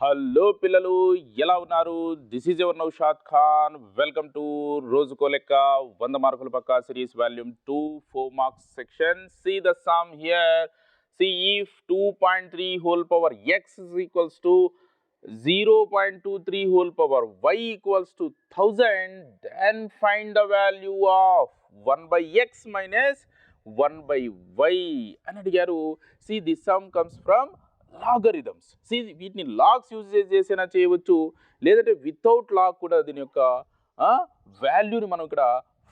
Hello పిల్లలు ఎలా ఉన్నారు this is ever Naushad Khan welcome to రోజుకో లెక్క వంద మార్కుల పక్క series volume two four marks section C the sum here see if two point three whole power X is equals to zero point two three whole power Y equals to thousand and find the value of one by X minus one by Y అని అడిగారు. See the sum comes from logarithms see వీటిని logs use చేసేనా చేయవచ్చు. లేదంటే without log కూడా దీని యొక్క వాల్యూని మనం ఇక్కడ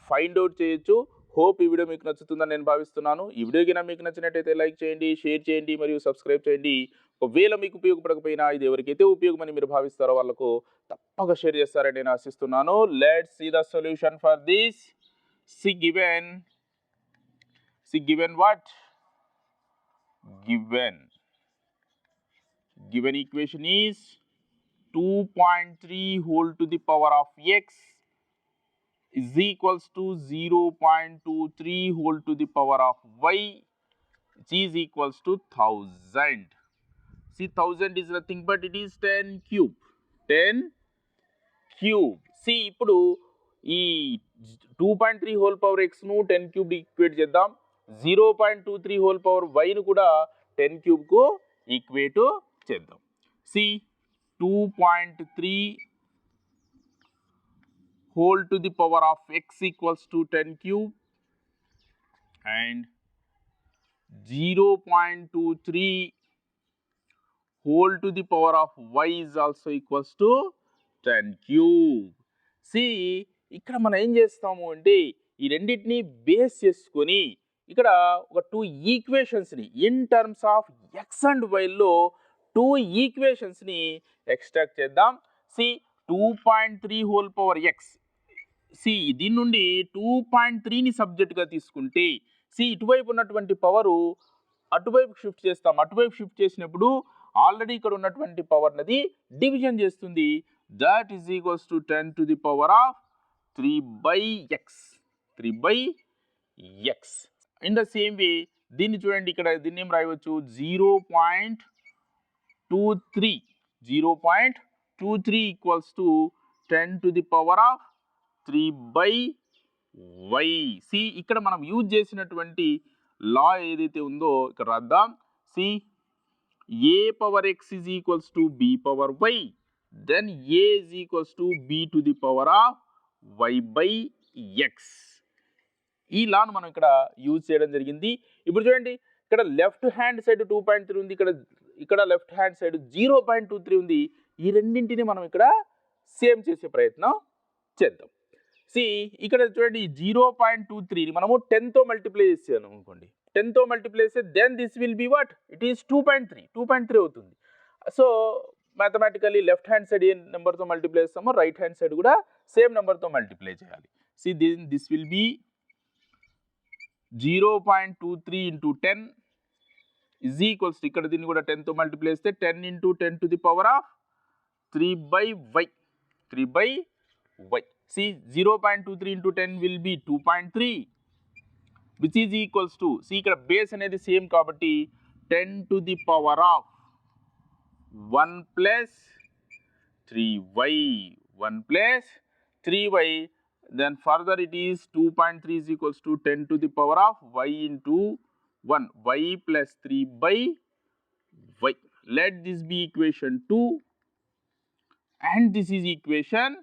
ఫైండ్ అవుట్ చేయొచ్చు. హోప్ ఈ వీడియో మీకు నచ్చుతుందని నేను భావిస్తున్నాను. ఈ వీడియో కింద మీకు నచ్చినట్టయితే లైక్ చేయండి షేర్ చేయండి మరియు సబ్స్క్రైబ్ చేయండి. ఒకవేళ మీకు ఉపయోగపడకపోయినా ఇది ఎవరికైతే ఉపయోగమని మీరు భావిస్తారో వాళ్ళకు తప్పక షేర్ చేస్తారని నేను ఆశిస్తున్నాను let see the solution for this see given see given what given given equation is 2.3 whole to the power of x is equals to 0.23 whole to the power of y which is equals to 1000 See, 1000 is nothing but it is 10 cube. 10 cube. See, ippadu, e 2.3 whole power x nu 10 cube equate jeddam. 0.23 whole power y nu kuda 10 cube ko equate jeddam. See, 2.3 whole to the power of x equals to 10 cube and 0.23 whole to the power of y is also equals to ten cube see ఇక్కడ మనం ఏం చేస్తాము అంటే ఈ రెండింటిని base చేసుకొని ఇక్కడ ఒక two ఈక్వేషన్స్ని in terms of X and వైల్లో two ఈక్వేషన్స్ని ఎక్స్ట్రాక్ట్ చేద్దాం. See two point three whole power X see దీని నుండి టూ పాయింట్ త్రీని సబ్జెక్ట్గా తీసుకుంటే సి ఇటువైపు ఉన్నటువంటి పవరు అటువైపు షిఫ్ట్ చేస్తాం. అటువైపు షిఫ్ట్ చేసినప్పుడు ఆల్రెడీ ఇక్కడ ఉన్నటువంటి పవర్ అనేది డివిజన్ చేస్తుంది. That is equals to ten to the power of three by X three by X in the same way దీన్ని చూడండి ఇక్కడ దీన్ని ఏం రాయవచ్చు? Zero point two three zero point two three equals to ten to the power of three by Y see ఇక్కడ మనం use చేసినటువంటి law ఏదైతే ఉందో ఇక్కడ రాద్దాం. See A power X is equals to b power Y then A is equals to b to the power of Y by X. ఈ లాన్ మనం ఇక్కడ యూజ్ చేయడం జరిగింది. ఇప్పుడు చూడండి ఇక్కడ left hand side two point three ఉంది ఇక్కడ ఇక్కడ left hand side zero point two three ఉంది. ఈ రెండింటిని మనం ఇక్కడ సేమ్ చేసే ప్రయత్నం చేద్దాం. సి ఇక్కడ చూడండి జీరో పాయింట్ టూ త్రీని మనము టెన్తో మల్టిప్లై చేసాను అనుకోండి. టెన్తో మల్టిప్లై చేస్తే then this will be what it is two point three two point three అవుతుంది. So mathematically left hand side ఏ నెంబర్తో మల్టిప్లై చేస్తామో రైట్ హ్యాండ్ సైడ్ కూడా సేమ్ నెంబర్తో మల్టిప్లై చేయాలి. See this this will be zero point two three into ten is equals ఇక్కడ దీన్ని కూడా టెన్తో మల్టిప్లై చేస్తే ten into ten to the power of three by Y three by Y see zero point two three into ten will be two point three which is equals to C ఇక్కడ base అనేది same కాబట్టి ten to the power of one plus three Y one plus three Y then further it is 2.3 is equals to 10 to the power of y into 1 y plus 3 by y let this be equation 2 and this is equation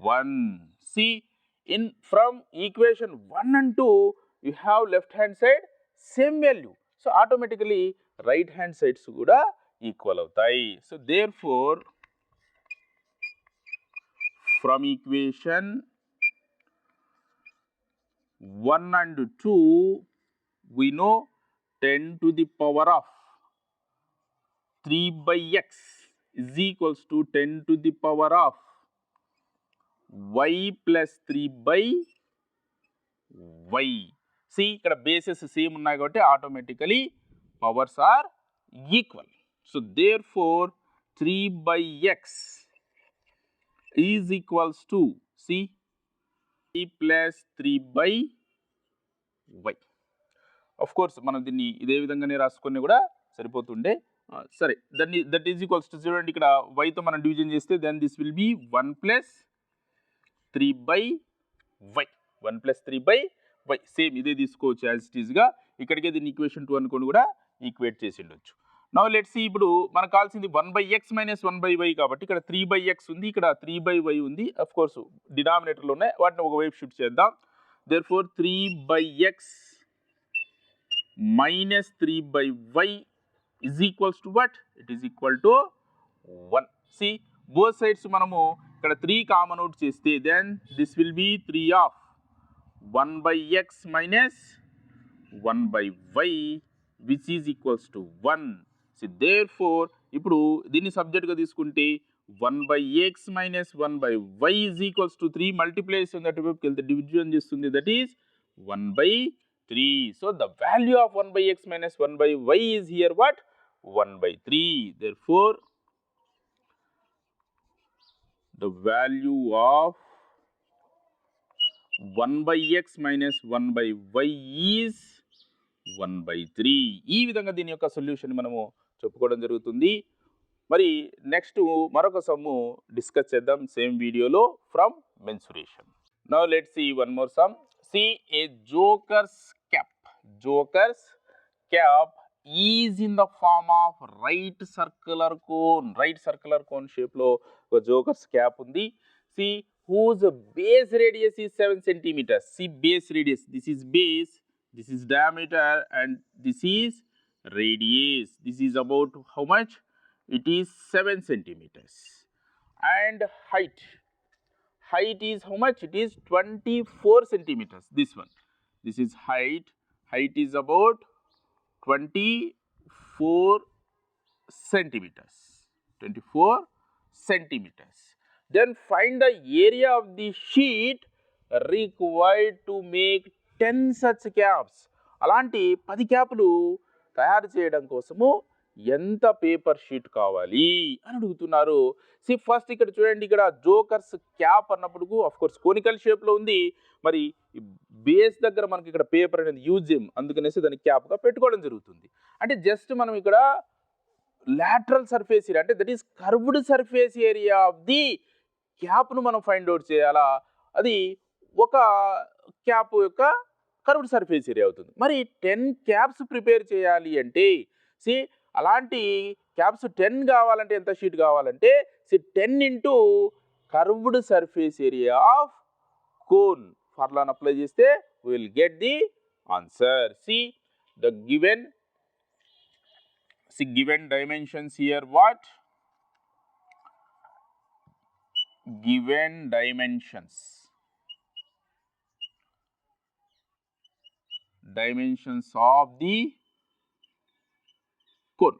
1 see in from equation 1 and 2 you have left hand side same value. So, automatically right hand sides kuda equal avutayi. So, therefore, from equation 1 and 2 we know 10 to the power of 3 by x is equals to 10 to the power of Y plus three by Y see ఇక్కడ bases same ఉన్నాయి కాబట్టి automatically powers are equal so therefore three by X is equals to see 3 plus 3 by Y of course మనం దీన్ని ఇదే విధంగానే రాసుకొని కూడా సరిపోతుండే. సరే దాన్ని దట్ ఈజ్ ఈక్వల్స్ టు చూడండి ఇక్కడ వైతో మనం డివిజన్ చేస్తే then this will be one plus three by Y. One plus three by Y. Same ఇదే తీసుకోవచ్చు యాజ్ ఇట్ ఈస్గా ఇక్కడికే దీన్ని ఈక్వేషన్ టూ అనుకోని కూడా ఈక్వేట్ చేసి ఉండొచ్చు నవ్ లెట్స్ ఇప్పుడు మనకు కావాల్సింది one by X minus one by Y కాబట్టి ఇక్కడ త్రీ బై ఎక్స్ ఉంది ఇక్కడ త్రీ బై వై ఉంది. అఫ్ కోర్స్ డినామినేటర్లో ఉన్నాయి వాటిని ఒకవైపు షిఫ్ట్ చేద్దాం. Therefore three by X minus three by Y is equals to what it is equal to one see both sides మనము ఇక్కడ త్రీ కామన్ అవుట్ చేస్తే then this will be three of one by X minus one by Y which is equals to one see therefore ఇప్పుడు దీన్ని సబ్జెక్ట్గా తీసుకుంటే one by X minus one by Y is equals to three multiplication that వైపుకి వెళ్తే division చేస్తుంది that is one by three so the value of one by X minus one by Y is here what one by three therefore the value of 1 by x minus 1 by y is 1 by 3 ఈ విధంగా దీని యొక్క solution మనము చెప్పుకోవడం జరుగుతుంది. మరి next మరొక sum discuss చేద్దాం సేమ్ వీడియోలో from mensuration now let see one more sum see a joker's cap joker's cap is in the form of right circular cone right circular cone షేప్లో ఒక జోకర్స్ క్యాప్ ఉంది see whose base radius is seven centimetres see base radius this is base this is diameter and this is radius this is about how much it is seven centimetres and height height is how much it is 24 centimeters this one this is height height is about 24 centimeters 24 centimeters. Then find the area of the sheet required to make 10 such caps. అలాంటి పది క్యాపులు తయారు చేయడం కోసము ఎంత paper sheet కావాలి అని అడుగుతున్నారు. C first ఇక్కడ చూడండి ఇక్కడ జోకర్స్ క్యాప్ అన్నప్పుడు అఫ్ కోర్స్ కోనికల్ షేప్లో ఉంది. మరి బేస్ దగ్గర మనకి ఇక్కడ పేపర్ అనేది యూజ్ చేయం అందుకనేసి దాన్ని క్యాప్గా పెట్టుకోవడం జరుగుతుంది. అంటే జస్ట్ మనం ఇక్కడ లాటరల్ సర్ఫేస్ ఏరియా అంటే that is curved surface area of the క్యాప్ను మనం ఫైండ్ అవుట్ చేయాలా? అది ఒక క్యాప్ యొక్క కర్వ్డ్ సర్ఫేస్ ఏరియా అవుతుంది. మరి టెన్ క్యాప్స్ ప్రిపేర్ చేయాలి అంటే సి అలాంటి క్యాప్స్ టెన్ కావాలంటే ఎంత షీట్ కావాలంటే see ten into curved surface area of cone ఫార్లాన్ apply చేస్తే will get the answer see the given see given dimensions here what? Given dimensions. Dimensions of the cone.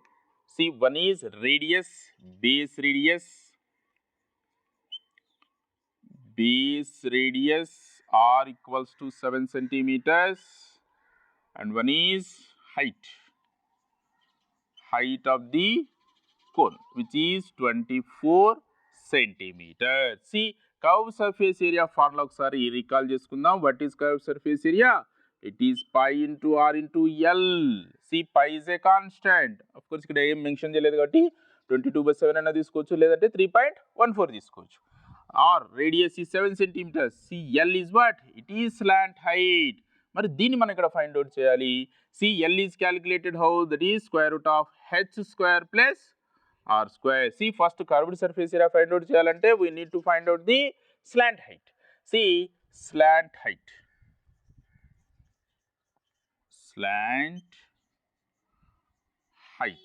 See one is radius, base radius, base radius r equals to 7 centimeters and one is height height of the cone which is 24 centimeters. See, curve surface area formula ఒకసారి recall చేసుకుందాం. What is curve surface area? it is pi into r into l see pi is a constant of course ఇక్కడ ఏం mention చేయలేదు కాబట్టి twenty two by seven అయినా తీసుకోవచ్చు లేదంటే three point one four తీసుకోవచ్చు ఆర్ రేడియస్ ఈ seven centimetres see L is what it is slant height మరి దీన్ని మనం ఇక్కడ ఫైండ్ అవుట్ చేయాలి See, L is calculated how? That is square root of h square plus r square. See, first curved surface area find out cheyalante we need to find out the slant height. See, slant height. Slant height.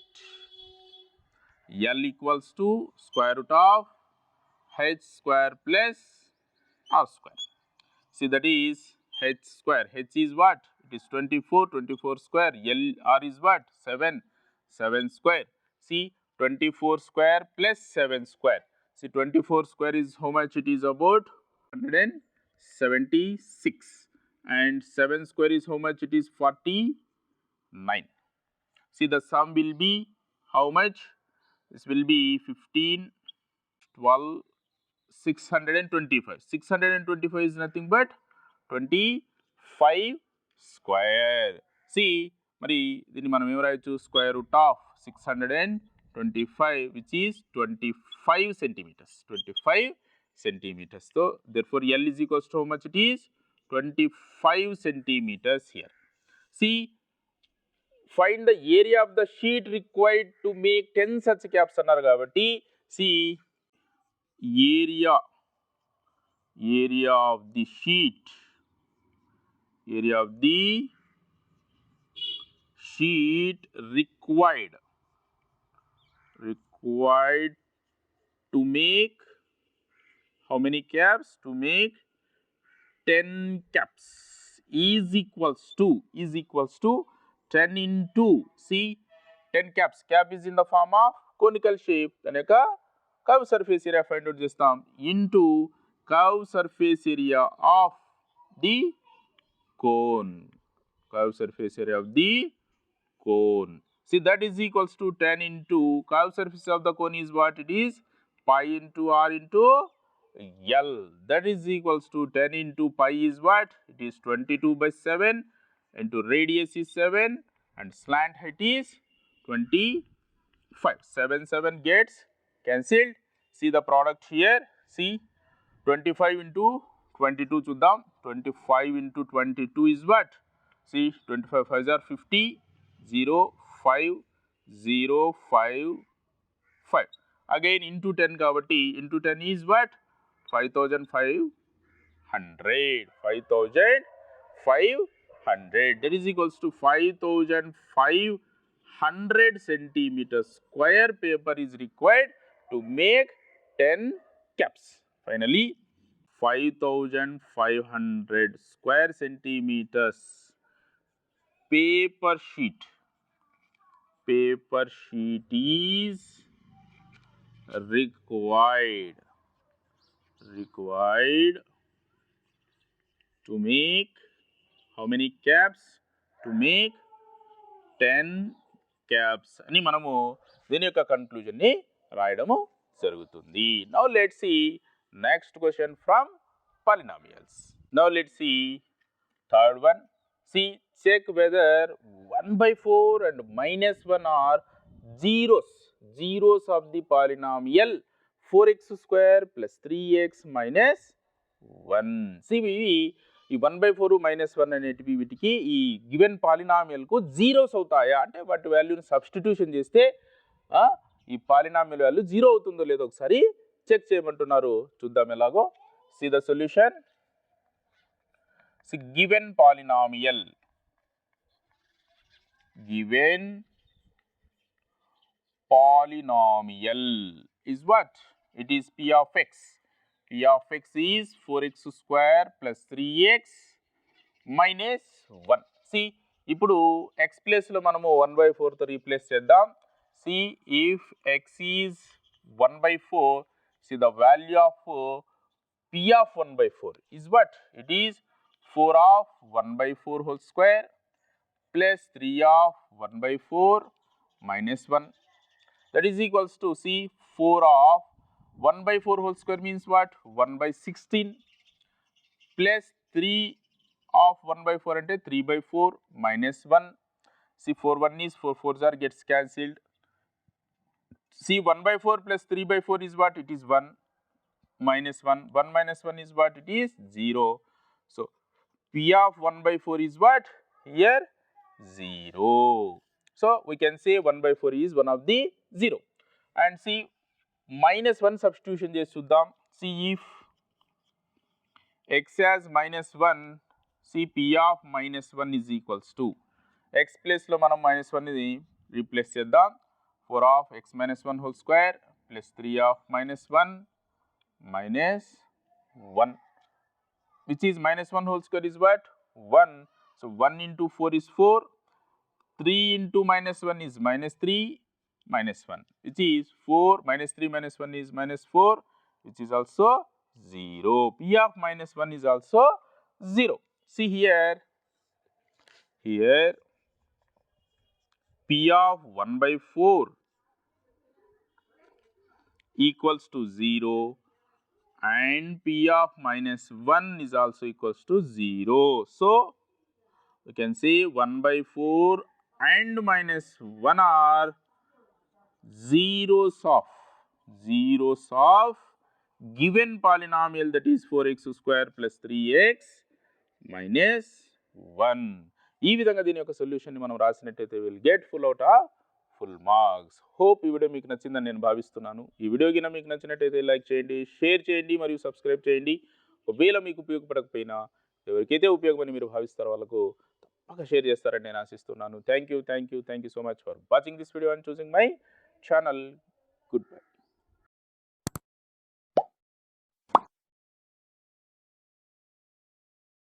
L equals to square root of h square plus r square. See, that is h square. h is what? It is 24, 24 square. L r is what? 7, 7 square. See 24 square plus 7 square. See 24 square is how much? It is about 176 and 7 square is how much? It is 49. See the sum will be how much? This will be 15, 12, 625. 625 is nothing but 25 square C మరి దీన్ని మనం ఏం రాయొచ్చు square root of six hundred and twenty five which is twenty five centimetres twenty five సెంటీమీటర్స్తో therefore L is equals to much it is twenty five centimetres here see find the area of the sheet required to make ten such caps అన్నారు కాబట్టి see area area of the sheet area of the sheet required required to make how many caps to make 10 caps is equals to is equals to 10 into see 10 caps cap is in the form of conical shape kanaka curve surface area find out just term into curve surface area of the cone, curved surface area of the cone. See that is equals to 10 into curved surface of the cone is what it is pi into r into L. That is equals to 10 into pi is what? It is 22 by 7 into radius is 7 and slant height is 25. 7 7 gets cancelled. See the product here. See 25 into 22 chudam 25 into 22 is what? See 25 are 50, 0, 5, 0, 5, 5. Again into 10 cavity into 10 is what? 5500, 5500 that is equals to 5500 centimeter square paper is required to make 10 caps. Finally, 5500 square centimeters paper sheet paper sheet is required required to make how many caps to make 10 caps అని మనము దీని యొక్క కన్క్లూజన్ని రాయడము జరుగుతుంది now let see next question from polynomials now let see third one see check whether one by four and minus one are zeros zeros of the polynomial four X square plus three X minus one see ఇవి ఈ one by four minus one అనేటివి వీటికి ఈ given పాలినామియల్కు zeros అవుతాయా? అంటే వాటి వాల్యూని substitution చేస్తే ఆ, ఈ పాలినామియల్ వాల్యూ జీరో అవుతుందో లేదో ఒకసారి చెక్ చేయమంటున్నారు చూద్దాం ఎలాగో see the solution see given polynomial given polynomial is what? It is p of x. p of x is 4x square plus 3x minus 1. See, ఇప్పుడు x ప్లేస్లో మనము వన్ బై ఫోర్తో రీప్లేస్ చేద్దాం see if X is one by four See the value of uh, P of 1 by 4 is what? It is 4 of 1 by 4 whole square plus 3 of 1 by 4 minus 1 that is equals to see 4 of 1 by 4 whole square means what? 1 by 16 plus 3 of 1 by 4 and 3 by 4 minus 1. See 4 1 is 4 4s are gets cancelled see 1 by 4 plus 3 by 4 is what it is 1 minus 1 1 minus 1 is what it is 0 so p of 1 by 4 is what here 0 so we can say 1 by 4 is one of the 0 and see minus 1 substitution చేసి చూద్దాం see if x has minus 1 see p of minus 1 is equals to x place లో మనం minus 1 ని replace చేద్దాం 4 of x minus 1 whole square plus 3 of minus 1 minus 1 which is minus 1 whole square is what? 1 so 1 into 4 is 4 3 into minus 1 is minus 3 minus 1 which is 4 minus 3 minus 1 is minus 4 which is also 0 p of minus 1 is also 0 see here. Here p of 1 by 4 equals to 0 and p of minus 1 is also equals to 0 so we can see 1 by 4 and minus 1 are zeros of zeros of given polynomial that is 4x square plus 3x minus 1 ఈ విధంగా దీని యొక్క సొల్యూషన్ని మనం రాసినట్టయితే will get full out ఆ full marks hope ఈ video మీకు నచ్చిందని నేను భావిస్తున్నాను. ఈ వీడియో కింద మీకు నచ్చినట్టయితే లైక్ చేయండి షేర్ చేయండి మరియు సబ్స్క్రైబ్ చేయండి. ఒకవేళ మీకు ఉపయోగపడకపోయినా ఎవరికైతే ఉపయోగమని మీరు భావిస్తారో వాళ్ళకు తప్పక షేర్ చేస్తారని నేను ఆశిస్తున్నాను. Thank you thank you thank you so much for watching this video and choosing my channel good bye